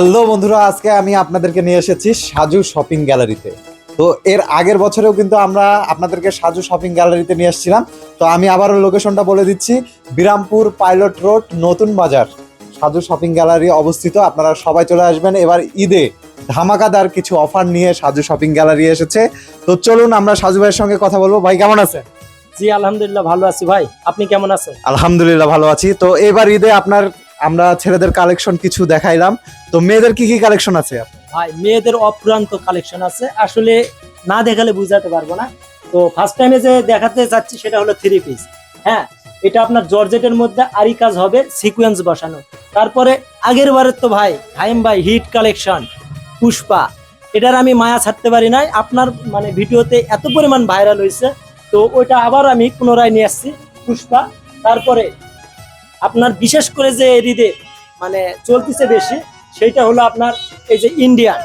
Hello বন্ধুরা আজকে আমি আপনাদেরকে নিয়ে এসেছি সাজু শপিং গ্যালারিতে। তো এর আগের বছরেও কিন্তু আমরা আপনাদেরকে সাজু শপিং গ্যালারিতে নিয়ে এসেছিলাম। তো আমি আবারও লোকেশনটা বলে দিচ্ছি বিরামপুর পাইলট রোড নতুন বাজার। সাজু শপিং গ্যালারি অবস্থিত আপনারা সবাই চলে আসবেন। এবার ঈদে ধামাকাদার কিছু অফার নিয়ে সাজু শপিং গ্যালারি এসেছে। তো চলুন আমরা সাজু ভাইয়ের সঙ্গে কথা বলব। ভাই কেমন আছেন? জি আলহামদুলিল্লাহ ভালো আছি। ভাই আপনি কেমন আছেন? আলহামদুলিল্লাহ ভালো আছি। তো এবার ঈদে আপনার আমরা ছেলেদের কালেকশন কিছু দেখাইলাম। তো মেয়েদের কি কি কালেকশন আছে? ভাই, মেয়েদের অপ্রান্ত কালেকশন আছে। আসলে না দেখালে বুঝাতে পারব না। তো ফার্স্ট টাইমে যে দেখাতে যাচ্ছি সেটা হলো থ্রি পিস হ্যাঁ এটা আপনার জর্জেটের মধ্যে আরি কাজ হবে সিকোয়েন্স বসানো। তারপরে আগের বারের তো ভাই হাইম ভাই হিট কালেকশন পুষ্পা। এটার আমি মায়া ছাড়তে পারি নাই। আপনার মানে ভিডিওতে এত পরিমাণ ভাইরাল হয়েছে তো ওইটা আবার আমি পুনরায় নিয়ে আসছি, পুষ্পা। তারপরে আপনার বিশেষ করে যে এরিদে মানে চলতেছে বেশি সেইটা হলো আপনার এই যে ইন্ডিয়ান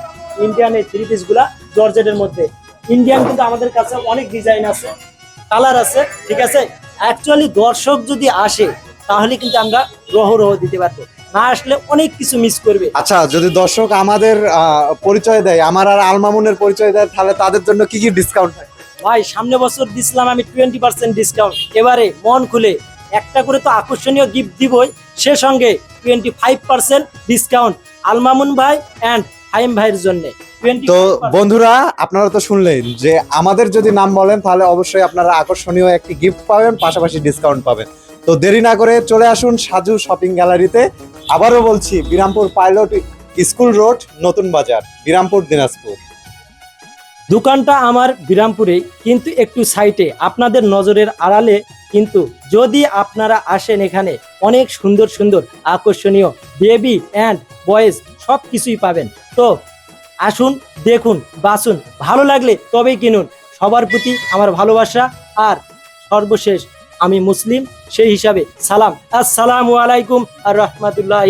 ইন্ডিয়ান এই থ্রি পিসগুলা জর্জেটের মধ্যে। ইন্ডিয়ান কিন্তু আমাদের কাছে অনেক ডিজাইন আছে কালার আছে ঠিক আছে? অ্যাকচুয়ালি দর্শক যদি আসে তাহলে কিন্তু আমরা রহ রহ দিতে পারব। না আসলে অনেক কিছু মিস করবে। আচ্ছা যদি দর্শক আমাদের পরিচয় দেয় আমার আর আলমামুনের পরিচয় দেয় তাহলে তাদের জন্য কি কি ডিসকাউন্ট থাকে ভাই সামনে বছর দিছিলাম আমি টোয়েন্টি পার্সেন্ট ডিসকাউন্ট এবারে মন খুলে একটা করে তো আকর্ষণীয় গিফট দিবই। সে সঙ্গে twenty five percent discount Al Mamun ভাই অ্যান্ড হাইম ভাইয়ের জন্য। তো বন্ধুরা আপনারা তো শুনলেন যে আমাদের যদি নাম বলেন তাহলে অবশ্যই আপনারা আকর্ষণীয় একটি গিফট পাবেন পাশাপাশি ডিসকাউন্ট পাবেন। তো দেরি না করে চলে আসুন সাজু শপিং গ্যালারিতে আবারও বলছি বিরামপুর পাইলট স্কুল রোড নতুন বাজার বিরামপুর দিনাজপুর। দোকানটা আমার বিরামপুরে কিন্তু একটু সাইটে আপনাদের নজরের আড়ালে কিন্তু যদি আপনারা আসেন এখানে, অনেক সুন্দর সুন্দর, আকর্ষণীয় বেবি অ্যান্ড বয়েজ সব কিছুই পাবেন। তো আসুন, দেখুন, বাসুন, ভালো লাগলে তবেই কিনুন। সবার প্রতি আমার ভালোবাসা আর সর্বশেষ আমি মুসলিম, সেই হিসাবে সালাম। আসসালামু আলাইকুম আর রহমতুল্লাহ